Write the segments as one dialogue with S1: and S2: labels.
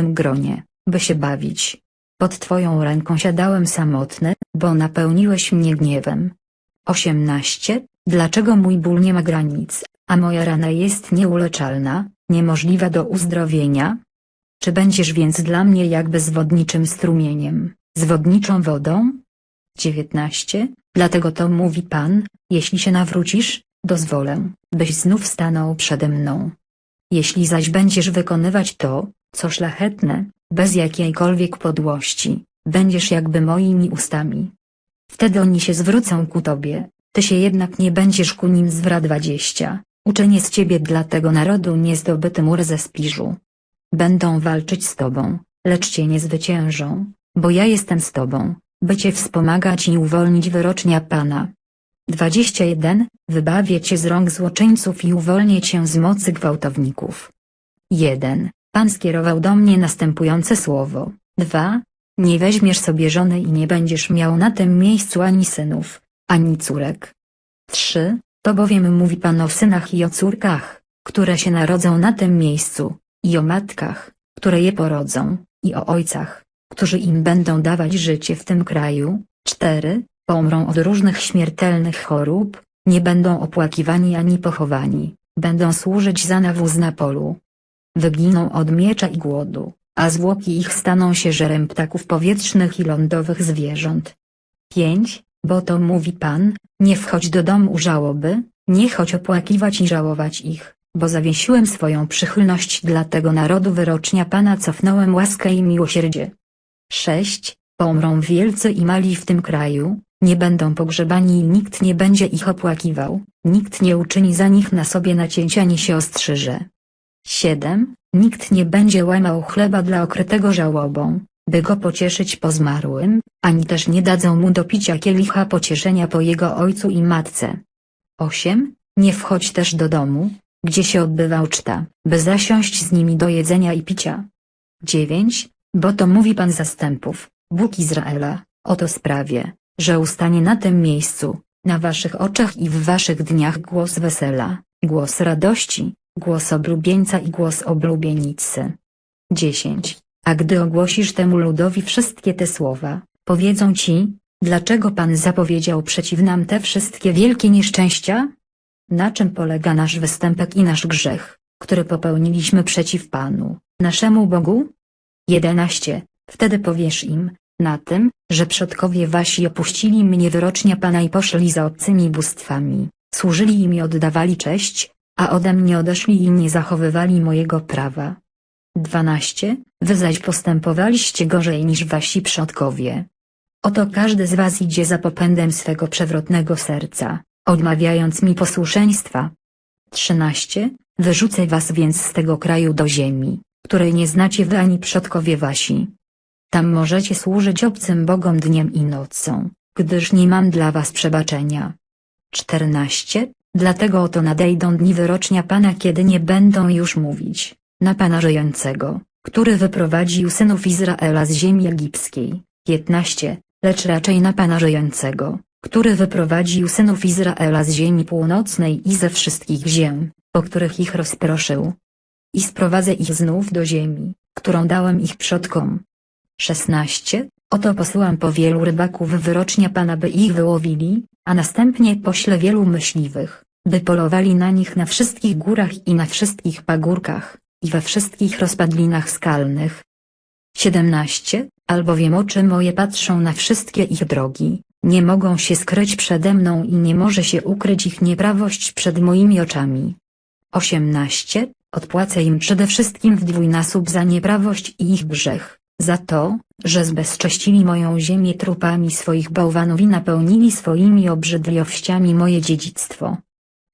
S1: całym gronie, by się bawić. Pod twoją ręką siadałem samotny, bo napełniłeś mnie gniewem. 18. Dlaczego mój ból nie ma granic, a moja rana jest nieuleczalna, niemożliwa do uzdrowienia? Czy będziesz więc dla mnie jakby zwodniczym strumieniem, zwodniczą wodą? 19. Dlatego to mówi Pan, jeśli się nawrócisz, dozwolę, byś znów stanął przede mną. Jeśli zaś będziesz wykonywać to, co szlachetne, bez jakiejkolwiek podłości, będziesz jakby moimi ustami. Wtedy oni się zwrócą ku Tobie, Ty się jednak nie będziesz ku nim zwra 20. Uczynię z Ciebie dla tego narodu niezdobyty mur ze spiżu. Będą walczyć z Tobą, lecz Cię nie zwyciężą, bo ja jestem z Tobą, by Cię wspomagać i uwolnić wyrocznia Pana. 21. Wybawię Cię z rąk złoczyńców i uwolnię Cię z mocy gwałtowników. 1. Pan skierował do mnie następujące słowo. 2. Nie weźmiesz sobie żony i nie będziesz miał na tym miejscu ani synów, ani córek. 3. To bowiem mówi Pan o synach i o córkach, które się narodzą na tym miejscu, i o matkach, które je porodzą, i o ojcach, którzy im będą dawać życie w tym kraju. 4. Pomrą od różnych śmiertelnych chorób, nie będą opłakiwani ani pochowani, będą służyć za nawóz na polu. Wyginą od miecza i głodu, a zwłoki ich staną się żerem ptaków powietrznych i lądowych zwierząt. 5. Bo to mówi Pan, nie wchodź do domu żałoby, nie chodź opłakiwać i żałować ich, bo zawiesiłem swoją przychylność dla tego narodu wyrocznia Pana cofnąłem łaskę i miłosierdzie. 6. Pomrą wielcy i mali w tym kraju, nie będą pogrzebani i nikt nie będzie ich opłakiwał, nikt nie uczyni za nich na sobie nacięcia ani się ostrzyże. 7. Nikt nie będzie łamał chleba dla okrytego żałobą, by go pocieszyć po zmarłym, ani też nie dadzą mu do picia kielicha pocieszenia po jego ojcu i matce. 8. Nie wchodź też do domu, gdzie się odbywa uczta, by zasiąść z nimi do jedzenia i picia. 9. Bo to mówi Pan zastępów, Bóg Izraela, oto sprawie, że ustanie na tym miejscu, na waszych oczach i w waszych dniach głos wesela, głos radości, głos oblubieńca i głos oblubienicy. 10. A gdy ogłosisz temu ludowi wszystkie te słowa, powiedzą ci, dlaczego Pan zapowiedział przeciw nam te wszystkie wielkie nieszczęścia? Na czym polega nasz występek i nasz grzech, który popełniliśmy przeciw Panu, naszemu Bogu? 11. Wtedy powiesz im, na tym, że przodkowie wasi opuścili mnie wyrocznia Pana i poszli za obcymi bóstwami, służyli im i oddawali cześć, a ode mnie odeszli i nie zachowywali mojego prawa. 12. Wy zaś postępowaliście gorzej niż wasi przodkowie. Oto każdy z was idzie za popędem swego przewrotnego serca, odmawiając mi posłuszeństwa. 13. Wyrzucę was więc z tego kraju do ziemi, której nie znacie wy ani przodkowie wasi. Tam możecie służyć obcym bogom dniem i nocą, gdyż nie mam dla was przebaczenia. 14. Dlatego oto nadejdą dni wyrocznia Pana kiedy nie będą już mówić, na Pana żyjącego, który wyprowadził synów Izraela z ziemi egipskiej. 15. Lecz raczej na Pana żyjącego, który wyprowadził synów Izraela z ziemi północnej i ze wszystkich ziem, po których ich rozproszył. I sprowadzę ich znów do ziemi, którą dałem ich przodkom. 16. Oto posyłam po wielu rybaków wyrocznia Pana by ich wyłowili, a następnie poślę wielu myśliwych, by polowali na nich na wszystkich górach i na wszystkich pagórkach, i we wszystkich rozpadlinach skalnych. 17. Albowiem oczy moje patrzą na wszystkie ich drogi, nie mogą się skryć przede mną i nie może się ukryć ich nieprawość przed moimi oczami. 18. Odpłacę im przede wszystkim w dwójnasób za nieprawość i ich grzech, za to, że zbezcześcili moją ziemię trupami swoich bałwanów i napełnili swoimi obrzydliwościami moje dziedzictwo.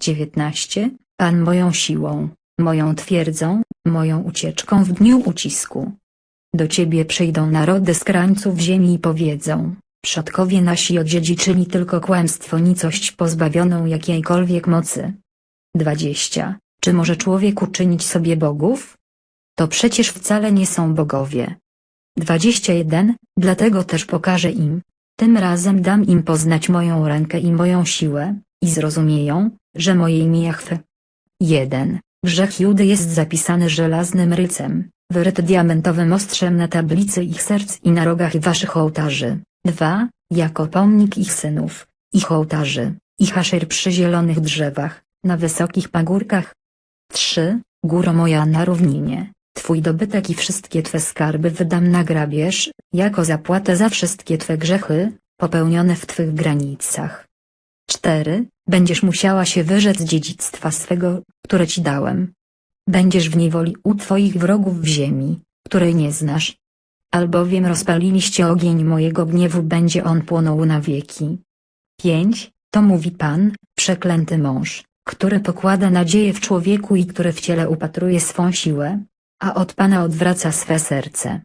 S1: 19. Pan moją siłą, moją twierdzą, moją ucieczką w dniu ucisku. Do Ciebie przyjdą narody z krańców ziemi i powiedzą, przodkowie nasi odziedziczyli tylko kłamstwo nicość pozbawioną jakiejkolwiek mocy. 20. Czy może człowiek uczynić sobie bogów? To przecież wcale nie są bogowie. 21. Dlatego też pokażę im, tym razem dam im poznać moją rękę i moją siłę, i zrozumieją, że moje imię Jahwe. 1. Grzech Judy jest zapisany żelaznym rycem, wyryty diamentowym ostrzem na tablicy ich serc i na rogach waszych ołtarzy. 2. Jako pomnik ich synów, ich ołtarzy, ich aszyr przy zielonych drzewach, na wysokich pagórkach. 3. Góro moja na równinie, twój dobytek i wszystkie twe skarby wydam na grabież, jako zapłatę za wszystkie twe grzechy, popełnione w twych granicach. 4. Będziesz musiała się wyrzec dziedzictwa swego, które ci dałem. Będziesz w niewoli u twoich wrogów w ziemi, której nie znasz. Albowiem rozpaliliście ogień mojego gniewu będzie on płonął na wieki. 5. To mówi Pan, przeklęty mąż, który pokłada nadzieję w człowieku i który w ciele upatruje swą siłę, a od Pana odwraca swe serce.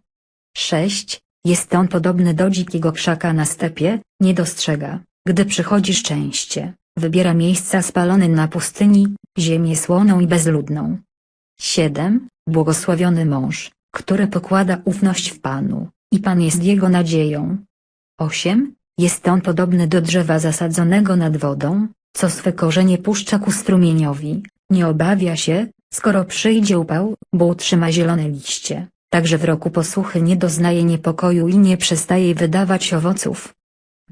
S1: 6. Jest on podobny do dzikiego krzaka na stepie, nie dostrzega, gdy przychodzi szczęście, wybiera miejsca spalone na pustyni, ziemię słoną i bezludną. 7. Błogosławiony mąż, który pokłada ufność w Panu, i Pan jest jego nadzieją. 8. Jest on podobny do drzewa zasadzonego nad wodą, co swe korzenie puszcza ku strumieniowi, nie obawia się, skoro przyjdzie upał, bo utrzyma zielone liście, także w roku posłuchy nie doznaje niepokoju i nie przestaje wydawać owoców.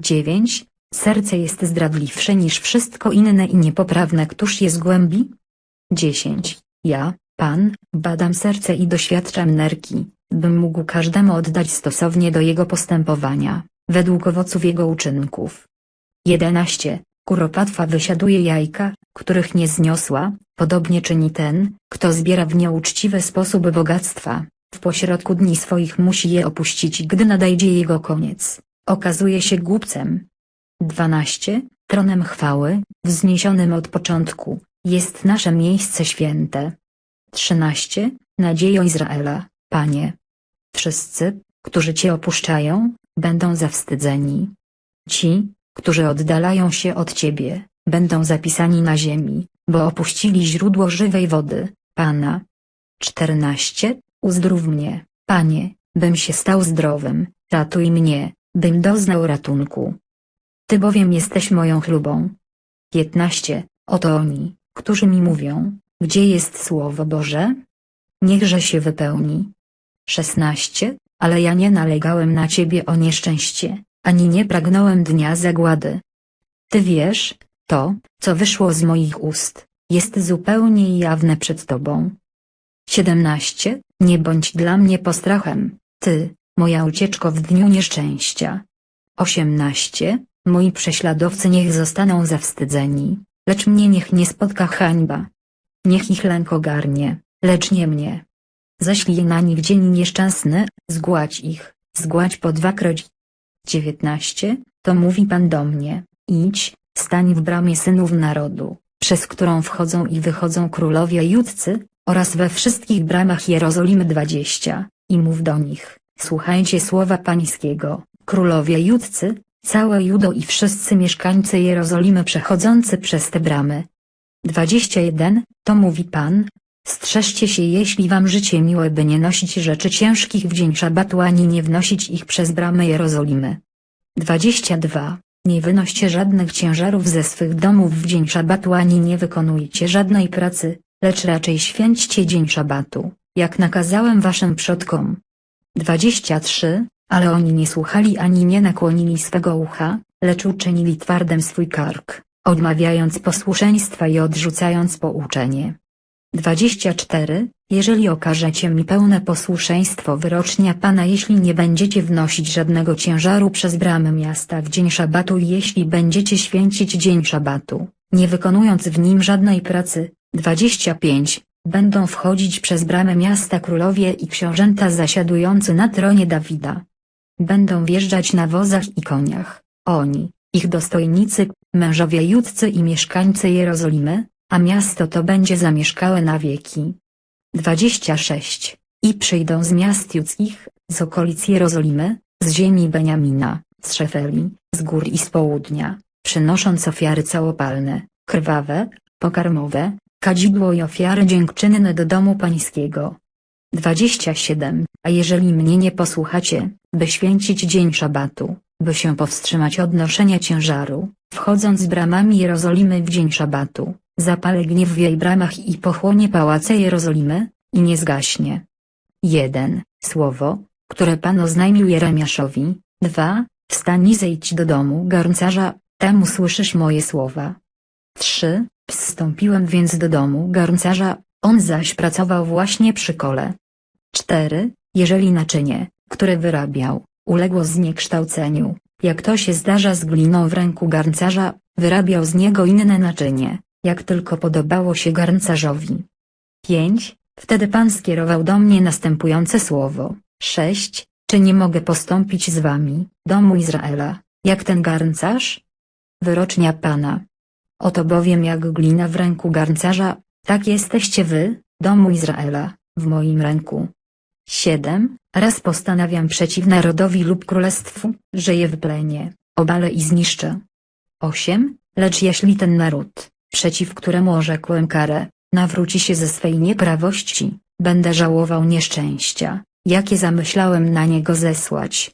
S1: 9. Serce jest zdradliwsze niż wszystko inne i niepoprawne któż je zgłębi? 10. Ja, Pan, badam serce i doświadczam nerki, bym mógł każdemu oddać stosownie do jego postępowania, według owoców jego uczynków. 11. Kuropatwa wysiaduje jajka, których nie zniosła, podobnie czyni ten, kto zbiera w nieuczciwy sposób bogactwa, w pośrodku dni swoich musi je opuścić gdy nadejdzie jego koniec, okazuje się głupcem. 12. Tronem chwały, wzniesionym od początku, jest nasze miejsce święte. 13. Nadziejo Izraela, Panie. Wszyscy, którzy Cię opuszczają, będą zawstydzeni. Ci, którzy oddalają się od Ciebie, będą zapisani na ziemi, bo opuścili źródło żywej wody, Pana. 14. Uzdrów mnie, Panie, bym się stał zdrowym, ratuj mnie, bym doznał ratunku. Ty bowiem jesteś moją chlubą. 15. Oto oni, którzy mi mówią, gdzie jest Słowo Boże? Niechże się wypełni. 16. Ale ja nie nalegałem na Ciebie o nieszczęście, ani nie pragnąłem dnia zagłady. Ty wiesz, to, co wyszło z moich ust, jest zupełnie jawne przed Tobą. 17. Nie bądź dla mnie postrachem, Ty, moja ucieczko w dniu nieszczęścia. 18. Moi prześladowcy niech zostaną zawstydzeni, lecz mnie niech nie spotka hańba. Niech ich lęk ogarnie, lecz nie mnie. Zaślij na nich dzień nieszczęsny, zgładź ich, zgładź po dwakroć. 19. To mówi Pan do mnie, idź, stań w bramie synów narodu, przez którą wchodzą i wychodzą królowie judcy, oraz we wszystkich bramach Jerozolimy 20, i mów do nich, słuchajcie słowa pańskiego, królowie judcy, całe Judo i wszyscy mieszkańcy Jerozolimy przechodzący przez te bramy. 21, to mówi Pan, strzeżcie się jeśli wam życie miłe by nie nosić rzeczy ciężkich w dzień szabatu ani nie wnosić ich przez bramy Jerozolimy. 22, nie wynoście żadnych ciężarów ze swych domów w dzień szabatu ani nie wykonujcie żadnej pracy, lecz raczej święćcie dzień szabatu, jak nakazałem waszym przodkom. 23, ale oni nie słuchali ani nie nakłonili swego ucha, lecz uczynili twardym swój kark, odmawiając posłuszeństwa i odrzucając pouczenie. 24. Jeżeli okażecie mi pełne posłuszeństwo wyrocznia Pana jeśli nie będziecie wnosić żadnego ciężaru przez bramy miasta w dzień szabatu i jeśli będziecie święcić dzień szabatu, nie wykonując w nim żadnej pracy, 25. Będą wchodzić przez bramę miasta królowie i książęta zasiadujący na tronie Dawida. Będą wjeżdżać na wozach i koniach, oni, ich dostojnicy, mężowie judcy i mieszkańcy Jerozolimy, a miasto to będzie zamieszkałe na wieki. 26. I przyjdą z miast judzkich, z okolic Jerozolimy, z ziemi Beniamina, z Szefeli, z gór i z południa, przynosząc ofiary całopalne, krwawe, pokarmowe, kadzidło i ofiary dziękczynne do domu pańskiego. 27. A jeżeli mnie nie posłuchacie, by święcić dzień szabatu, by się powstrzymać od noszenia ciężaru, wchodząc bramami Jerozolimy w dzień szabatu, zapalę gniew w jej bramach i pochłonie pałace Jerozolimy, i nie zgaśnie. 1. Słowo, które Pan oznajmił Jeremiaszowi. 2. Wstań i zejdź do domu garncarza, tam usłyszysz moje słowa. 3. Wstąpiłem więc do domu garncarza, on zaś pracował właśnie przy kole. 4. Jeżeli naczynie, które wyrabiał, uległo zniekształceniu, jak to się zdarza z gliną w ręku garncarza, wyrabiał z niego inne naczynie, jak tylko podobało się garncarzowi. 5. Wtedy Pan skierował do mnie następujące słowo. 6. Czy nie mogę postąpić z wami, domu Izraela, jak ten garncarz? Wyrocznia Pana. Oto bowiem jak glina w ręku garncarza, tak jesteście wy, domu Izraela, w moim ręku. 7. Raz postanawiam przeciw narodowi lub królestwu, że je wyplenię, obalę i zniszczę. 8. Lecz jeśli ten naród, przeciw któremu orzekłem karę, nawróci się ze swej nieprawości, będę żałował nieszczęścia, jakie zamyślałem na niego zesłać.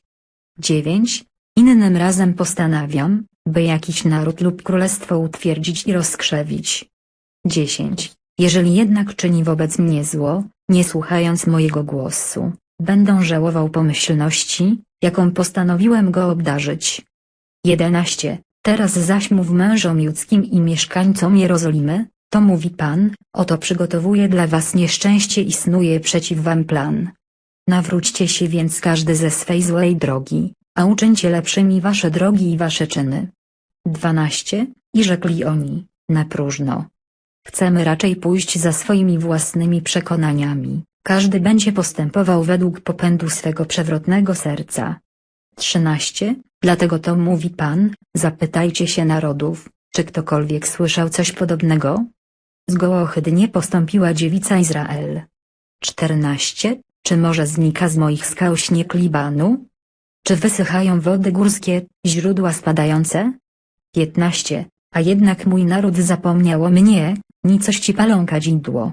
S1: 9. Innym razem postanawiam, by jakiś naród lub królestwo utwierdzić i rozkrzewić. 10. Jeżeli jednak czyni wobec mnie zło, nie słuchając mojego głosu, będę żałował pomyślności, jaką postanowiłem go obdarzyć. 11. Teraz zaś mów mężom judzkim i mieszkańcom Jerozolimy, to mówi Pan, oto przygotowuję dla was nieszczęście i snuję przeciw wam plan. Nawróćcie się więc każdy ze swej złej drogi, a uczyńcie lepszymi wasze drogi i wasze czyny. 12. I rzekli oni, na próżno. Chcemy raczej pójść za swoimi własnymi przekonaniami, każdy będzie postępował według popędu swego przewrotnego serca. 13. Dlatego to mówi Pan, zapytajcie się narodów, czy ktokolwiek słyszał coś podobnego? Zgoła ohydnie postąpiła dziewica Izrael. 14. Czy może znika z moich skał śnieg Libanu? Czy wysychają wody górskie, źródła spadające? 15. A jednak mój naród zapomniał o mnie, nicości palą kadzidło.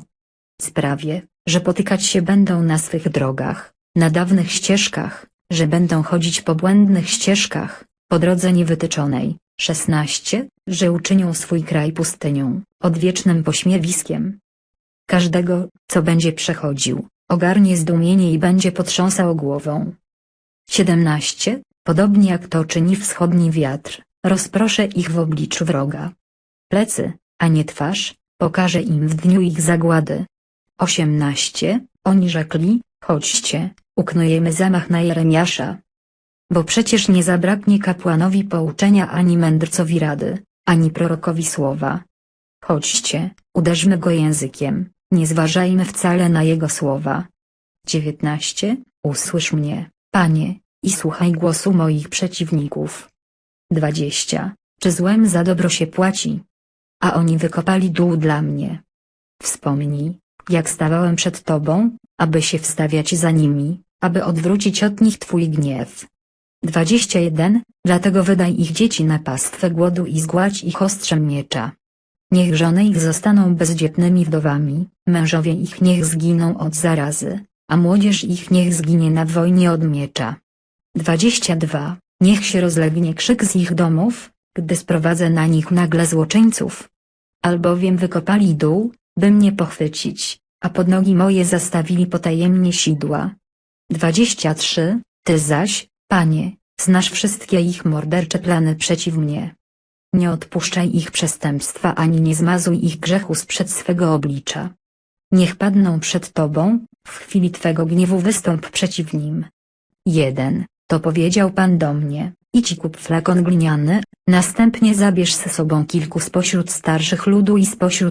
S1: Sprawię, że potykać się będą na swych drogach, na dawnych ścieżkach, że będą chodzić po błędnych ścieżkach, po drodze niewytyczonej. 16. Że uczynią swój kraj pustynią, odwiecznym pośmiewiskiem. Każdego, co będzie przechodził, ogarnie zdumienie i będzie potrząsał głową. 17. Podobnie jak to czyni wschodni wiatr, rozproszę ich w obliczu wroga. Plecy, a nie twarz, pokażę im w dniu ich zagłady. 18. Oni rzekli, chodźcie, uknujemy zamach na Jeremiasza. Bo przecież nie zabraknie kapłanowi pouczenia ani mędrcowi rady, ani prorokowi słowa. Chodźcie, uderzmy go językiem, nie zważajmy wcale na jego słowa. 19. Usłysz mnie, Panie, i słuchaj głosu moich przeciwników. 20. Czy złem za dobro się płaci? A oni wykopali dół dla mnie. Wspomnij, jak stawałem przed Tobą, aby się wstawiać za nimi, aby odwrócić od nich Twój gniew. 21. Dlatego wydaj ich dzieci na pastwę głodu i zgładź ich ostrzem miecza. Niech żony ich zostaną bezdzietnymi wdowami, mężowie ich niech zginą od zarazy, a młodzież ich niech zginie na wojnie od miecza. 22. Niech się rozlegnie krzyk z ich domów, gdy sprowadzę na nich nagle złoczyńców. Albowiem wykopali dół, by mnie pochwycić, a pod nogi moje zastawili potajemnie sidła. 23. Ty zaś, Panie, znasz wszystkie ich mordercze plany przeciw mnie. Nie odpuszczaj ich przestępstwa ani nie zmazuj ich grzechu sprzed swego oblicza. Niech padną przed Tobą, w chwili Twego gniewu wystąp przeciw nim. 1. To powiedział Pan do mnie, idź kup flakon gliniany, następnie zabierz ze sobą kilku spośród starszych ludu i spośród